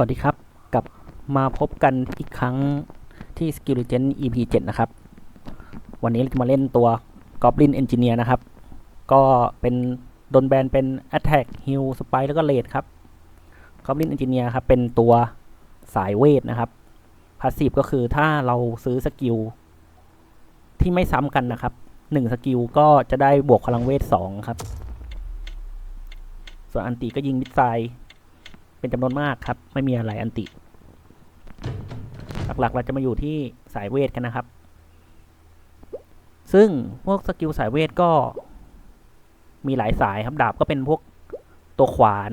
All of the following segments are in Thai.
วัสดีครับกลับมาพบกันอีกครั้งที่ Skill Legend EP 7 นะครับ วันนี้เราจะมาเล่นตัว Goblin Engineer นะครับ ก็เป็นโดนแบนเป็น Attack Heal Spike แล้วก็ Rate ครับ Goblin Engineer ครับ เป็นตัวสายเวทนะครับ พาสซีฟก็คือถ้าเราซื้อสกิลที่ไม่ซ้ำกันนะครับหนึ่งสกิลก็จะได้บวกพลังเวทสองครับ ส่วนอันติก็ยิงมิดไซด์ เป็นจำนวนมากครับ ไม่มีอะไรอันติ หลักๆเราจะมาอยู่ที่สายเวทกันนะครับ ซึ่งพวกสกิลสายเวทก็ มีหลายสายครับดาบก็เป็นพวกตัวขวาน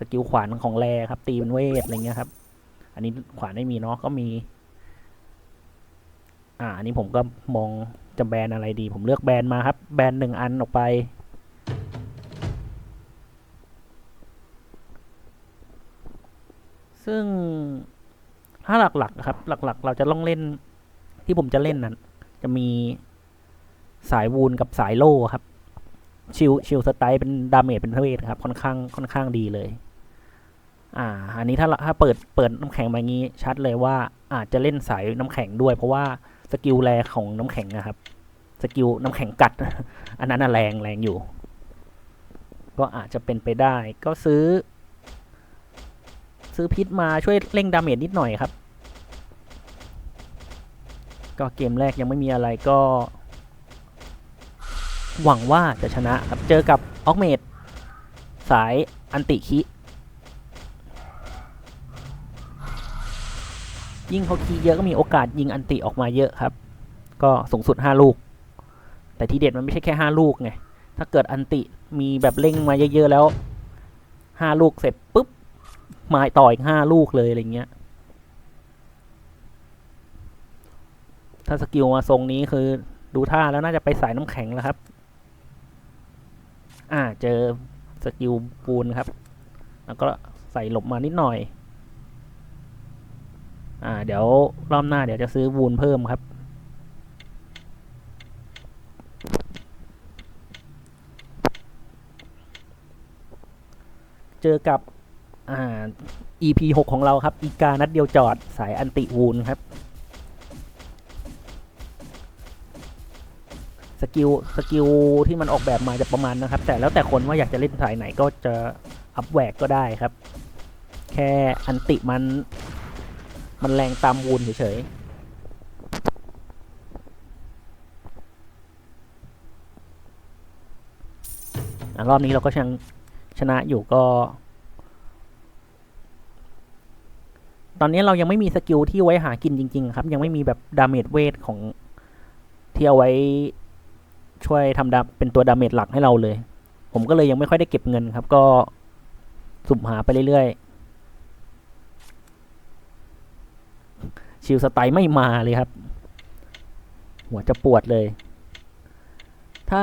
สกิลขวานของแรครับ ตีเป็นเวทอะไรเงี้ยครับ อันนี้ขวานไม่มีเนาะก็มี อ่าอันนี้ผมก็มองจะแบนอะไรดี ผมเลือกแบนมาครับ แบนหนึ่งอันออกไป ซึ่งถ้าหลักๆครับ หลัก ๆ เราจะต้องเล่นที่ผมจะเล่นนั้น จะมีสายวูนกับสายโล่ครับ ชิลชิลสไตล์เป็นดาเมจเป็นเวทครับ ค่อนข้างค่อนข้างดีเลย อ่า อันนี้ถ้าถ้าเปิดเปิดน้ำแข็งมางี้ชัดเลยว่าอาจจะเล่นสายน้ำแข็งด้วย เพราะว่าสกิลแรของน้ำแข็งนะครับ สกิลน้ำแข็งกัด อันนั้นแรงแรงอยู่ ก็อาจจะเป็นไปได้ ก็ซื้อ ซื้อพิษมาช่วยเร่งดาเมจนิดหน่อยครับ ก็เกมแรกยังไม่มีอะไรก็ หวังว่าจะชนะครับเจอกับออกเมดสายอันติคิยิ่งเขาคีเยอะก็มีโอกาสยิงอันติออกมาเยอะครับ ก็สูงสุด 5 ลูก แต่ทีเด็ดมันไม่ใช่แค่ 5 ลูกไง ถ้าเกิดอันติมีแบบเร่งมาเยอะ ๆ แล้ว 5 ลูกเสร็จปุ๊บ มาต่ออีกห้าลูกเลยอะไรเงี้ย ถ้าสกิลมาทรงนี้คือดูท่าแล้วน่าจะไปสายน้ำแข็งแล้วครับ อ่าเจอสกิลปูนครับ แล้วก็ใส่หลบมานิดหน่อย อ่า เดี๋ยวรอบหน้าเดี๋ยวจะซื้อวูนเพิ่มครับ เจอกับ อ่า EP หกของเราครับ อีกานัดเดียวจอดสายอันติวูนครับ สกิลสกิลที่มันออกแบบมาจะประมาณนะครับ แต่แล้วแต่คนว่าอยากจะเล่นสายไหนก็จะอัพแหวกก็ได้ครับ แค่อันติมัน มันแรงตามวูนเฉยๆรอบนี้เราก็ยังชนะอยู่ก็ ตอนนี้เรายังไม่มีสกิลที่ไว้หากินจริง ๆ ครับ ยังไม่มีแบบดาเมจเวทของที่เอาไว้ช่วยทำดาเป็นตัวดาเมจหลักให้เราเลย ผมก็เลยยังไม่ค่อยได้เก็บเงินครับ ก็สุ่มหาไปเรื่อยๆ ชิลสไตล์ไม่มาเลยครับ หัวจะปวดเลย ถ้า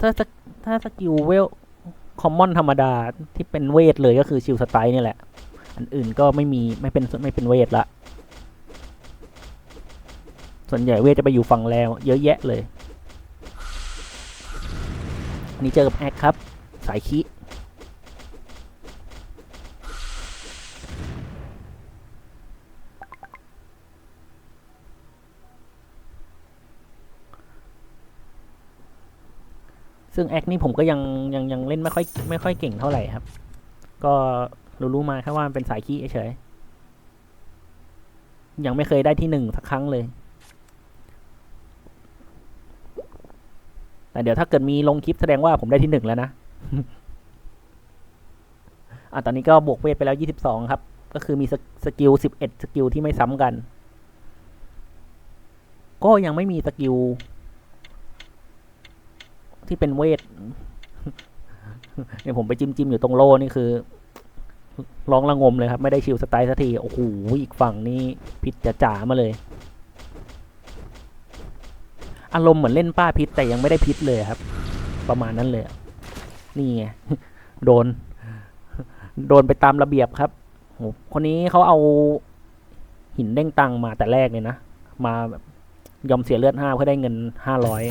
ถ้าถ้าสกิลเวลคอมมอนธรรมดาที่เป็นเวทเลยก็คือชิลสไตล์นี่แหละ อันอื่นก็ไม่มีไม่เป็นไม่เป็นเวทละ ส่วนใหญ่เวทจะไปอยู่ฝั่งแล้ว เยอะแยะเลย อันนี้เจอกับแอคครับ สายคิซึ่งแอคนี่ผมก็ยังยังยังเล่นไม่ค่อยไม่ค่อยเก่งเท่าไหร่ครับ ก็ รู้มาแค่ว่ามันเป็นสายขี้เฉยยังไม่เคยได้ที่หนึ่งสักครั้งเลย แต่เดี๋ยวถ้าเกิดมีลงคลิปแสดงว่าผมได้ที่หนึ่งแล้วนะ อะตอนนี้ก็บวกเวทไปแล้วยี่สิบสองครับ ก็คือมีสกิลสิบเอ็ดสกิลที่ไม่ซ้ำกัน ก็ยังไม่มีสกิลที่เป็นเวทเนี่ยผมไปจิ้มจิ้มอยู่ตรงโล่นี่คือ ร้องระงมเลยครับ ไม่ได้ชิลสไตล์สักที โอ้โห อีกฝั่งนี่พิษจะจ๋ามาเลย อารมณ์เหมือนเล่นป้าพิษแต่ยังไม่ได้พิษเลยครับ ประมาณนั้นเลย นี่ไง โดน โดนไปตามระเบียบครับโหคนนี้เขาเอาหินเด้งตังมาแต่แรกเลยนะ มายอมเสียเลือดห้าเพื่อได้เงินห้าร้อย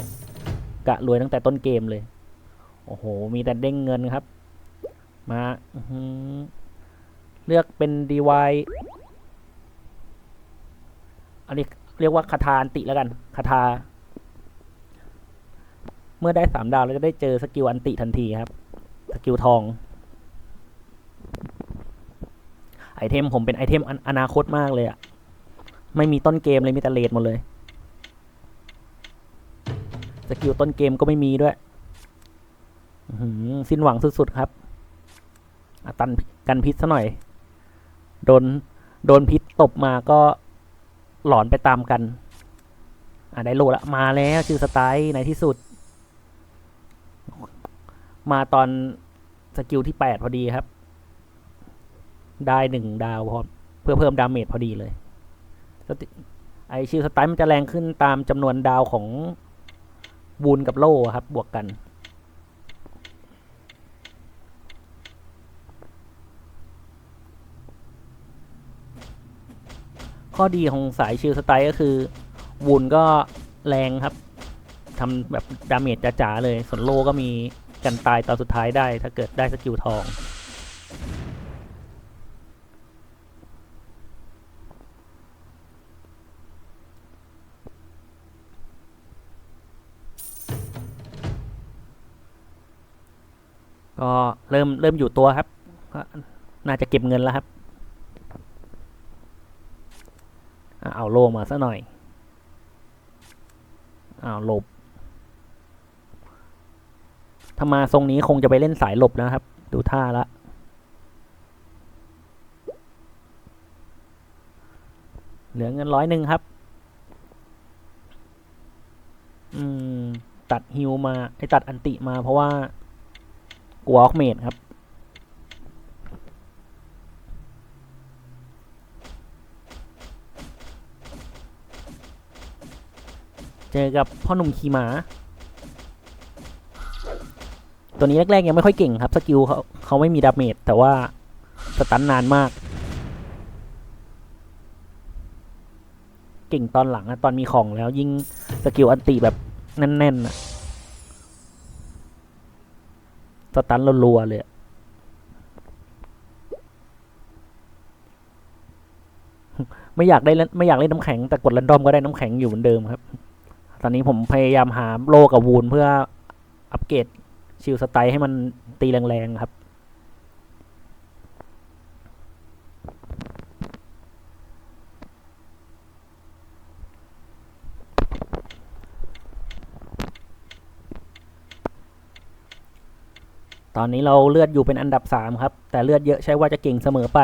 กะรวยตั้งแต่ต้นเกมเลย โอ้โห มีแต่เด้งเงินครับ มา เลือกเป็น DY อันนี้เรียกว่าคาถาอันติแล้วกันคาถาเมื่อได้สามดาวเราจะได้เจอสกิลอันติทันทีครับสกิลทอง ไอเทมผมเป็นไอเทมอนอนาคตมากเลยอะไม่มีต้นเกมเลยมีแต่เลดหมดเลยสกิลต้นเกมก็ไม่มีด้วยหือสิ้นหวังสุดๆครับ ตันกันพิษซะหน่อย โดนโดนพิษตบมาก็หลอนไปตามกัน อะได้โลละมาแล้วชื่อสไตล์ในที่สุด มาตอนสกิลที่แปดพอดีครับ ได้หนึ่งดาวพอเพื่อเพิ่มดาเมจพอดีเลยไอชิลสไตล์มันจะแรงขึ้นตามจำนวนดาวของบูนกับโล่ครับ บวกกัน ข้อดีของสายชิลสไตล์ก็คือวูนก็แรงครับทำแบบดาเมจจ๋าๆเลย ส่วนโลก็มีกันตายตอนสุดท้ายได้ ถ้าเกิดได้สกิลทองก็เริ่มเริ่มอยู่ตัวครับ ก็น่าจะเก็บเงินแล้วครับ อะ เอาโลมาซะหน่อยเอาหลบถ้ามาทรงนี้คงจะไปเล่นสายหลบนะครับ ดูท่าละเหลือเงินร้อยหนึ่งครับ อืม ตัดฮิวมา ไอตัดอันติมาเพราะว่ากลัวออกเมดครับ อกับพ่อหนุ่มขี่ม้าตัวนี้แรกๆยังไม่ค่อยเก่งครับ สกิลเขาเขาไม่มีดาเมจแต่ว่าสตันนานมาก เก่งตอนหลังอะตอนมีของแล้วยิ่งสกิลอันติแบบแน่นๆอะสตันรัวๆเลยอะไม่อยากได้ไม่อยากเล่นน้ำแข็งแต่กดแรนดอมก็ได้น้ำแข็งอยู่เหมือนเดิมครับ ตอนนี้ผมพยายามหาโลกับวูนเพื่ออัปเกรดชิลสไตล์ให้มันตีแรงๆครับ ตอนนี้เราเลือดอยู่เป็นอันดับสามครับ แต่เลือดเยอะใช่ว่าจะเก่งเสมอไป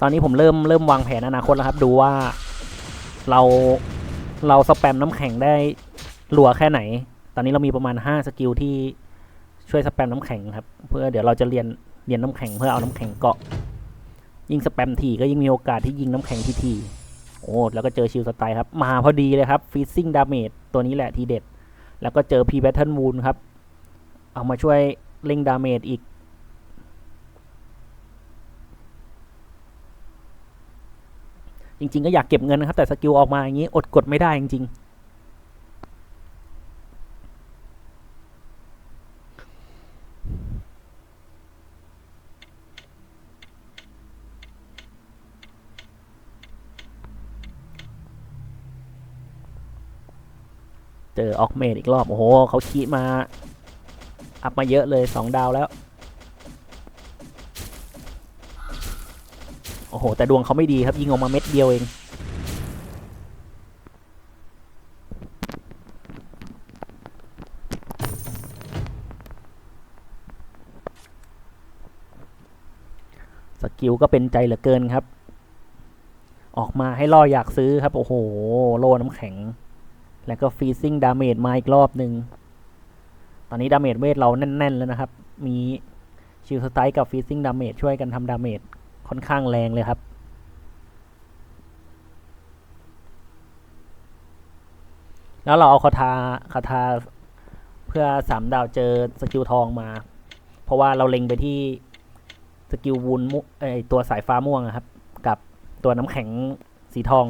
ตอนนี้ผมเริ่มเริ่มวางแผนอนาคตแล้วครับ ดูว่าเราเราสแปมน้ำแข็งได้รัวแค่ไหน ตอนนี้เรามีประมาณห้าสกิลที่ช่วยสแปมน้ำแข็งครับ เพื่อเดี๋ยวเราจะเรียนเรียนน้ำแข็งเพื่อเอาน้ำแข็งเกาะ ยิ่งสแปมถี่ก็ยิ่งมีโอกาสที่ยิงน้ำแข็งทีทีโอ้แล้วก็เจอชิลสไตล์ครับ มาพอดีเลยครับฟีซิ่งดาเมจตัวนี้แหละทีเด็ด แล้วก็เจอพีแบทเทิลวูนครับ เอามาช่วยเล่งดาเมจอีก จริง ๆ ก็อยากเก็บเงินนะครับ แต่สกิลออกมาอย่างนี้อดกดไม่ได้จริงๆเจอออกเมดอีกรอบ โอ้โห เขาชี้มา อัพมาเยอะเลยสองดาวแล้ว หแต่ดวงเขาไม่ดีครับ ยิงออกมาเม็ดเดียวเอง สกิลก็เป็นใจเหลือเกินครับ ออกมาให้ล่ออยากซื้อครับ โอ้โห โลน้ำแข็ง แล้วก็ฟรีซิ่งดาเมจมาอีกรอบหนึ่ง ตอนนี้ดาเมจเวทเราแน่น ๆ แล้วนะครับ มีชิลสไตล์กับฟรีซิ่งดาเมจช่วยกันทำดาเมจ ค่อนข้างแรงเลยครับ แล้วเราเอาคาถาคาถาเพื่อสามดาวเจอสกิลทองมา เพราะว่าเราเล็งไปที่สกิลวูนมุไอตัวสายฟ้าม่วงอะครับ กับตัวน้ำแข็งสีทอง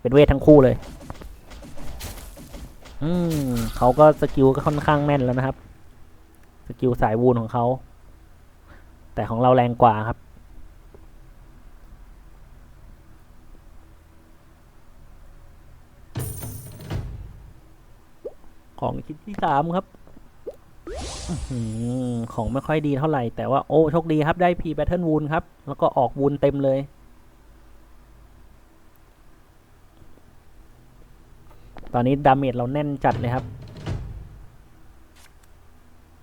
เป็นเวททั้งคู่เลย อืมเขาก็สกิลก็ค่อนข้างแม่นแล้วนะครับ สกิลสายวูนของเขา แต่ของเราแรงกว่าครับ ของชิ้นที่สามครับอของไม่ค่อยดีเท่าไหร่ แต่ว่าโอ้โชคดีครับได้พีแบทเทิลวูนครับ แล้วก็ออกวูนเต็มเลย ตอนนี้ดาเมจเราแน่นจัดเลยครับ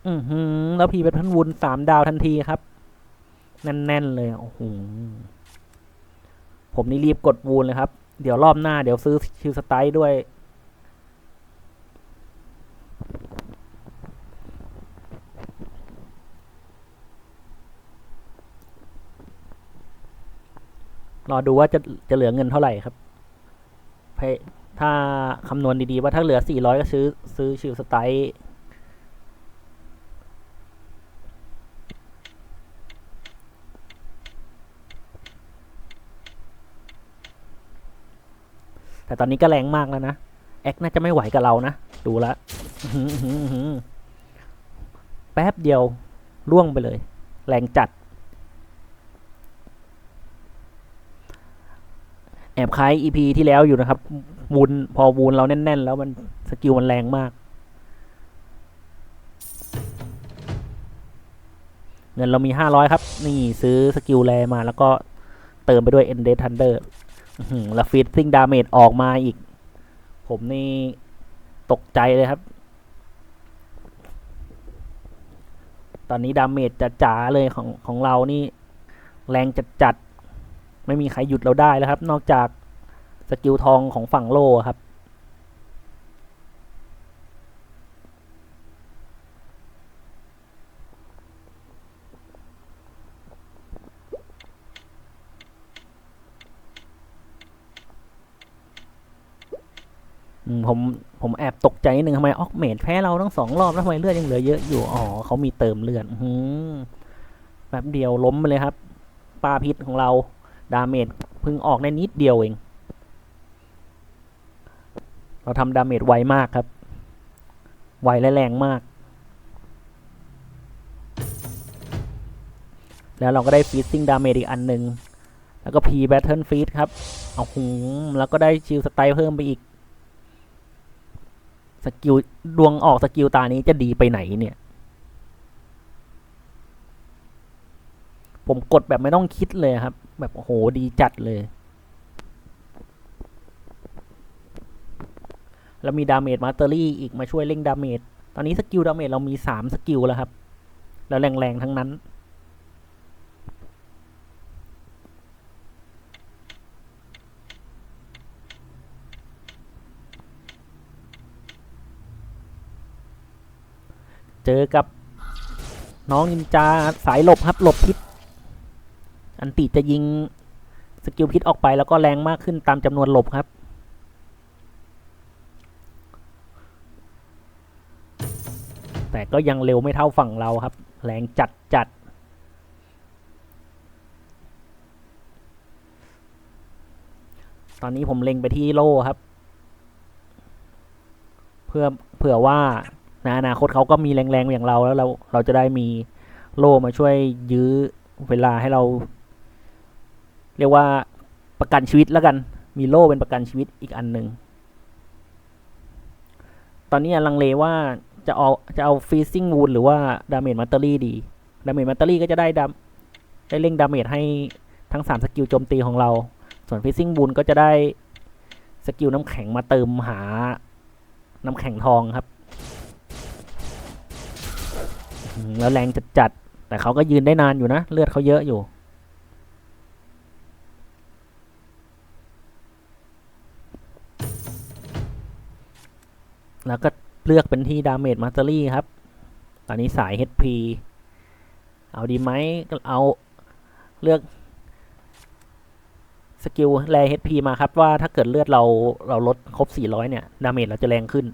อือหือแล้วพีเป็นพันวุนสามดาวทันทีครับ แน่นๆเลยโอ้โหผมนี่รีบกดวูนเลยครับ เดี๋ยวรอบหน้าเดี๋ยวซื้อชิลสไตล์ด้วย รอดูว่าจะจะเหลือเงินเท่าไหร่ครับถ้าคำนวณดีๆว่าถ้าเหลือ 400 ก็ซื้อซื้อชิลสไตล์แต่ตอนนี้ก็แรงมากแล้วนะ แอคน่าจะไม่ไหวกับเรานะ ดูลวอื้อหืออื้อหือแป๊บเดียวล่วงไปเลย แรงจัด อบคล้าย EP ที่แล้วอยู่นะครับวูนพอวูนเราแน่น ๆ แล้วมันสกิลมันแรงมาก เงินเรามีห้าร้อยครับ นี่ซื้อสกิลแรมาแล้วก็เติมไปด้วย e n d e d Thunder แล้วฟีดซิงดาเมจออกมาอีก ผมนี่ตกใจเลยครับ ตอนนี้ดาเมจจะจ๋าๆเลยของของเรานี่ แรงจัดๆ ไม่มีใครหยุดเราได้แล้วครับ นอกจากสกิลทองของฝั่งโลครับ ผมผมแอบตกใจนิดนึงทำไมออกเมดแพ้เราทั้งสองรอบแล้วทำไมเลือดยังเหลือเยอะอยู่ อ๋อเขามีเติมเลือดแป๊บเดียวล้มไปเลยครับปลาพิษของเรา ดาเมจพิ่งออกในนิดเดียวเอง เราทำดาเมจไวมากครับ ไวและแรงมาก แล้วเราก็ได้ฟีดซิ่งดาเมจอีกอันหนึ่ง แล้วก็พีแบทเทิลฟีดครับ เอาหูแล้วก็ได้ชิลสไตล์เพิ่มไปอีก สกิลดวงออกสกิลตานี้จะดีไปไหนเนี่ยผมกดแบบไม่ต้องคิดเลยครับ แบบโอ้โหดีจัดเลย แล้วมีดาเมจมาสเตอรี่อีกมาช่วยเร่งดาเมจ ตอนนี้สกิลดาเมจเรามีสามสกิลแล้วครับ แล้วแรงๆทั้งนั้นเจอกับน้องนินจาสายหลบครับหลบพิษ อันติจะยิงสกิลพิษออกไปแล้วก็แรงมากขึ้นตามจำนวนหลบครับ แต่ก็ยังเร็วไม่เท่าฝั่งเราครับ แรงจัดจัดตอนนี้ผมเล็งไปที่โล่ครับ เพื่อเผื่อว่าในอนาคตเขาก็มีแรงๆอย่างเราแล้วเราเราจะได้มีโล่มาช่วยยื้อเวลาให้เรา เรียกว่าประกันชีวิตแล้วกัน มีโล่เป็นประกันชีวิตอีกอันหนึ่ง ตอนนี้ลังเลว่าจะเอาจะเอาฟีซิ่งวูนหรือว่าดาเมจมัตเตอรี่ดี ดาเมจมัตเตอรี่ก็จะได้ดาได้เร่งดาเมจให้ทั้ง 3 สกิลโจมตีของเรา ส่วนฟีซิ่งวูนก็จะได้สกิลน้ำแข็งมาเติมหาน้ำแข็งทองครับ แล้วแรงจัดจัดแต่เขาก็ยืนได้นานอยู่นะ เลือดเขาเยอะอยู่ แล้วก็เลือกเป็นที่ดาเมจมาสเตอรี่ครับ ตอนนี้สาย HP เอาดีไหมก็เอาเลือกสกิลแร HP มาครับว่าถ้าเกิดเลือดเราเราลดครบ 400 เนี่ย ดาเมจเราจะแรงขึ้น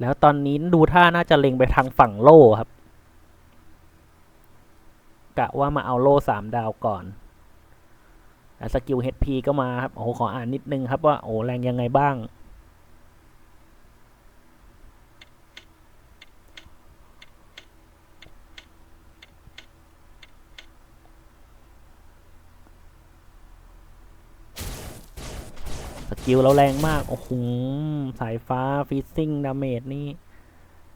แล้วตอนนี้ดูท่าน่าจะเล็งไปทางฝั่งโล่ครับ กะว่ามาเอาโล่สามดาวก่อนแล้วสกิล HP ก็มาครับ โอ้ขออ่านนิดนึงครับว่า โอ้แรงยังไงบ้าง กิลเราแรงมาก โอ้โห สายฟ้าฟิซซิ่งดาเมจนี่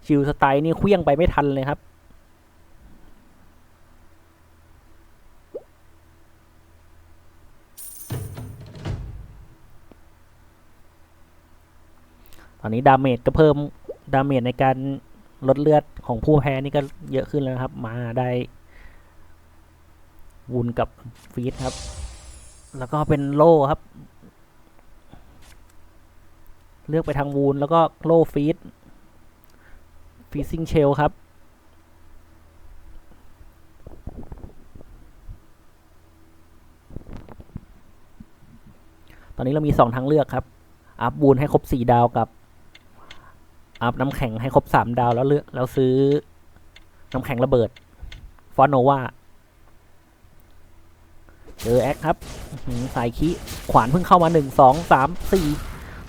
ชิลสไตล์นี่เคลี้ยงไปไม่ทันเลยครับ ตอนนี้ดาเมจก็เพิ่ม ดาเมจในการลดเลือดของผู้แพ้นี่ก็เยอะขึ้นแล้วครับ มาได้วุนกับฟีดครับ แล้วก็เป็นโล่ครับ เลือกไปทางวูนแล้วก็โลฟีดฟีซิงเชลครับ ตอนนี้เรามีสองทางเลือกครับ อัพวูนให้ครบสี่ดาวกับ อัพน้ำแข็งให้ครบสามดาวแล้วเลือกแล้วซื้อ น้ำแข็งระเบิด ฟอนโนวาเจอแอคครับหือสายคิขวานเพิ่งเข้ามาหนึ่งสองสามสี่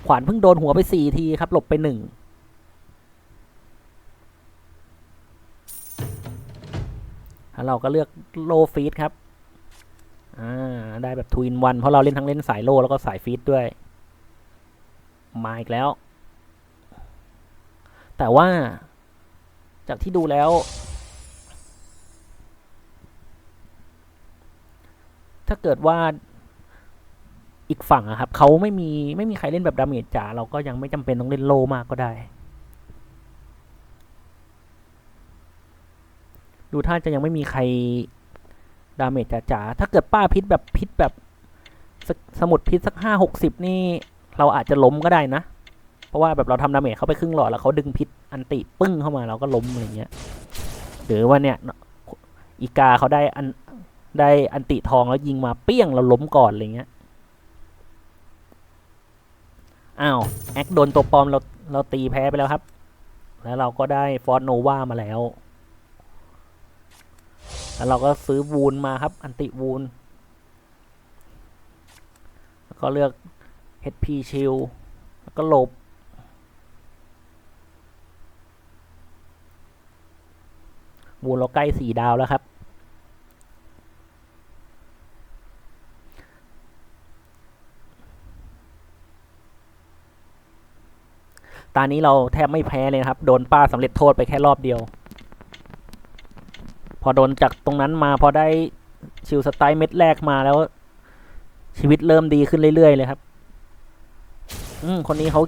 ขวานเพิ่งโดนหัวไปสี่ทีครับ หลบไปหนึ่งเราก็เลือกโลฟีดครับ อ่า ได้แบบทวินวันเพราะเราเล่นทั้งเล่นสายโลแล้วก็สายฟีดด้วย มาอีกแล้ว แต่ว่า จากที่ดูแล้ว ถ้าเกิดว่า อีกฝั่งอะครับเขาไม่มีไม่มีใครเล่นแบบดาเมจจ๋าเราก็ยังไม่จำเป็นต้องเล่นโลมากก็ได้ ดูท่าจะยังไม่มีใครดาเมจจ๋าๆถ้าเกิดป้าพิษแบบพิษแบบสสมุดพิษสักห้าหกสิบนี่ เราอาจจะล้มก็ได้นะ เพราะว่าแบบเราทำดาเมจเขาไปครึ่งหลอดแล้วเขาดึงพิษอันติปึ้งเข้ามาเราก็ล้มอะไรเงี้ยหรือว่าเนี่ยอีกาเขาได้อันได้อันติทองแล้วยิงมาเปี้ยงเราล้มก่อนอะไรเงี้ย อ้าวแอคโดนตัวปลอมเราเราตีแพ้ไปแล้วครับ แล้วเราก็ได้ฟอร์โนวามาแล้ว แล้วเราก็ซื้อวูนมาครับ อันติวูนแล้วก็เลือก HP ชิลแล้วก็หลบวูนเราใกล้สี่ดาวแล้วครับ ตอนนี้เราแทบไม่แพ้เลยนะครับ โดนป้าสำเร็จโทษไปแค่รอบเดียว พอโดนจากตรงนั้นมาพอได้ชิลสไตล์เม็ดแรกมาแล้ว ชีวิตเริ่มดีขึ้นเรื่อยๆเลยครับ อืมคนนี้เขา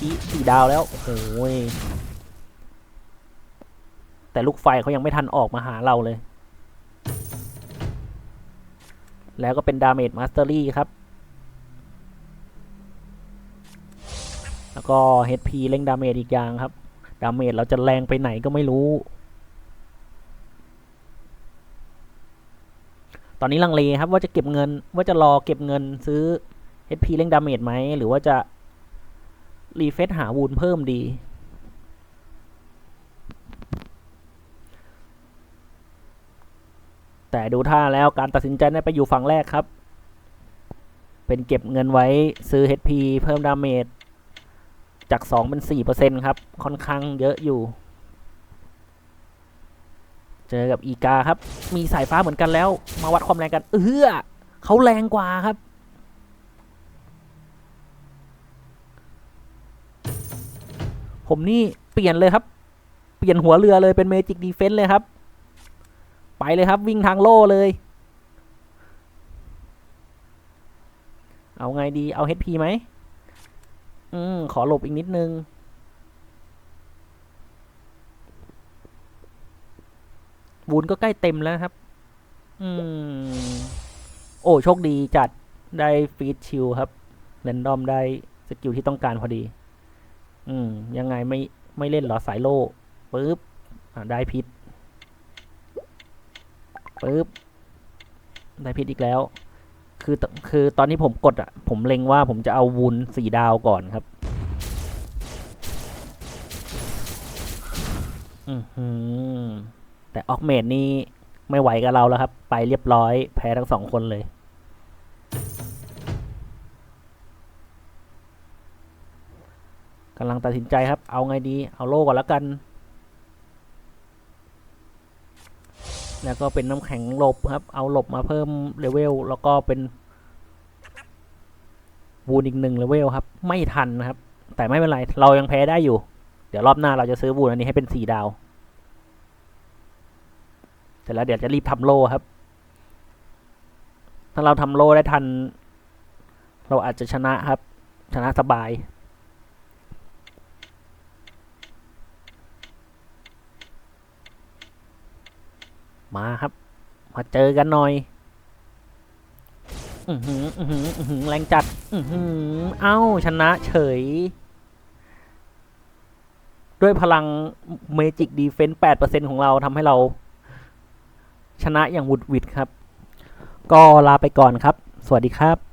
อีสี่ดาวแล้วโอ้โหยแต่ลูกไฟเขายังไม่ทันออกมาหาเราเลย แล้วก็เป็นดาเมจมาสเตอรี่ครับ แล้ว ก็ HP เร่งดาเมจอีกอย่างครับ ดาเมจเราจะแรงไปไหนก็ไม่รู้ ตอนนี้ลังเลครับว่าจะเก็บเงิน ว่าจะรอเก็บเงินซื้อ HP เร่งดาเมจไหม หรือว่าจะ รีเฟซหาวูนเพิ่มดีแต่ดูท่าแล้วการตัดสินใจได้ไปอยู่ฝั่งแรกครับ เป็นเก็บเงินไว้ซื้อ HP เพิ่มดาเมจ จากสองเป็นสี่เปอร์เซ็นครับ ค่อนข้างเยอะอยู่ เจอกับอีกาครับ มีสายฟ้าเหมือนกันแล้ว มาวัดความแรงกัน เออเขาแรงกว่าครับ ผมนี่เปลี่ยนเลยครับ เปลี่ยนหัวเรือเลยเป็นเมจิกดีเฟนส์เลยครับ ไปเลยครับวิ่งทางโล่เลย เอาไงดีเอา HP ไหม อืม ขอหลบอีกนิดนึงวูนก็ใกล้เต็มแล้วครับ อืม โอ้ โชคดีจัดได้ฟีดชิลครับเรนดอมได้สกิลที่ต้องการพอดี อืม ยังไงไม่ไม่เล่นหรอสายโล่ปึ๊บได้พิษปึ๊บ ได้พิษอีกแล้ว คือคือตอนที่ผมกดอะ ผมเล็งว่าผมจะเอาวุนสีดาวก่อนครับ อือหือ แต่ออกเมดนี่ไม่ไหวกับเราแล้วครับ ไปเรียบร้อยแพ้ทั้งสองคนเลย กำลังตัดสินใจครับ เอาไงดี เอาโล่ก่อนแล้วกัน แล้วก็เป็นน้ำแข็งหลบครับ เอาหลบมาเพิ่มเลเวลแล้วก็เป็นวูนอีกหนึ่งเลเวลครับ ไม่ทันนะครับ แต่ไม่เป็นไร เรายังแพ้ได้อยู่ เดี๋ยวรอบหน้าเราจะซื้อวูนอันนี้ให้เป็นสี่ดาว เสร็จแล้วเดี๋ยวจะรีบทำโลครับ ถ้าเราทำโลได้ทัน เราอาจจะชนะครับ ชนะสบาย มาครับ มาเจอกันหน่อย อือหืออือหืออือหือแรงจัด อือหือเอ้า ชนะเฉย ด้วยพลังเมจิกดีเฟนส์8%ของเราทำให้เรา ชนะอย่างวุดวิดครับ ก็ลาไปก่อนครับ สวัสดีครับ